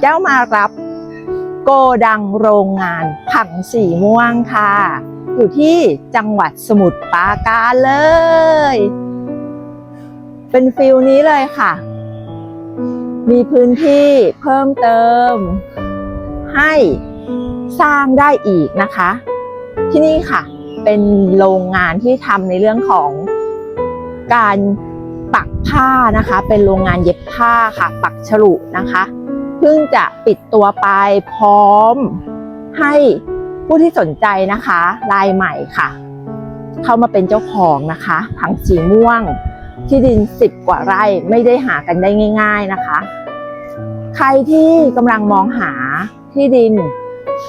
แก้วมารับโกดังโรงงานผังสีม่วงค่ะ อยู่ที่จังหวัดสมุทรปราการเลย เป็นฟิลนี้เลยค่ะ มีพื้นที่เพิ่มเติม ให้สร้างได้อีกนะคะ ที่นี่ค่ะ เป็นโรงงานที่ทำในเรื่องของการปักผ้านะคะ เป็นโรงงานเย็บผ้าค่ะ ปักฉลุนะคะ พิ่งจะปิดตัวไปพร้อมให้ผู้ที่สนใจนะคะรายใหม่ค่ะ เข้ามาเป็นเจ้าของนะคะผังสีม่วงที่ดินสิบกว่าไร่ไม่ได้หากันได้ง่าย ๆนะคะ ใครที่กำลังมองหาที่ดิน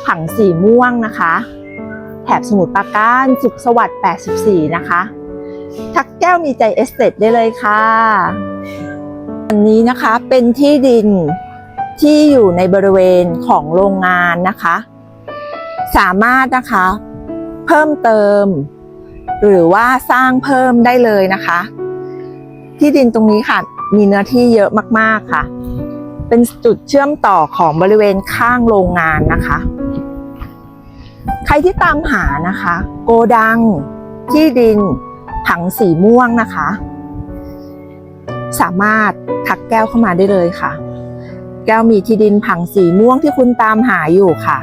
ผังสีม่วงนะคะ แถบสมุทรปราการสุขสวัสดิ์ 84 นะคะ ทักแก้วมีใจเอสเตทได้เลยค่ะ อันนี้นะคะเป็นที่ดิน ที่อยู่ในบริเวณของโรงงานนะคะ สามารถนะคะ เพิ่มเติม หรือว่าสร้างเพิ่มได้เลยนะคะ ที่ดินตรงนี้ค่ะ มีเนื้อที่เยอะมากๆค่ะ เป็นจุดเชื่อมต่อของบริเวณข้างโรงงานนะคะ ใครที่ตามหานะคะ โกดัง ที่ดิน ผังสีม่วงนะคะ สามารถทักแก้วเข้ามาได้เลยค่ะ แก้วมีที่ดินผังสีม่วงที่คุณตามหาอยู่ค่ะ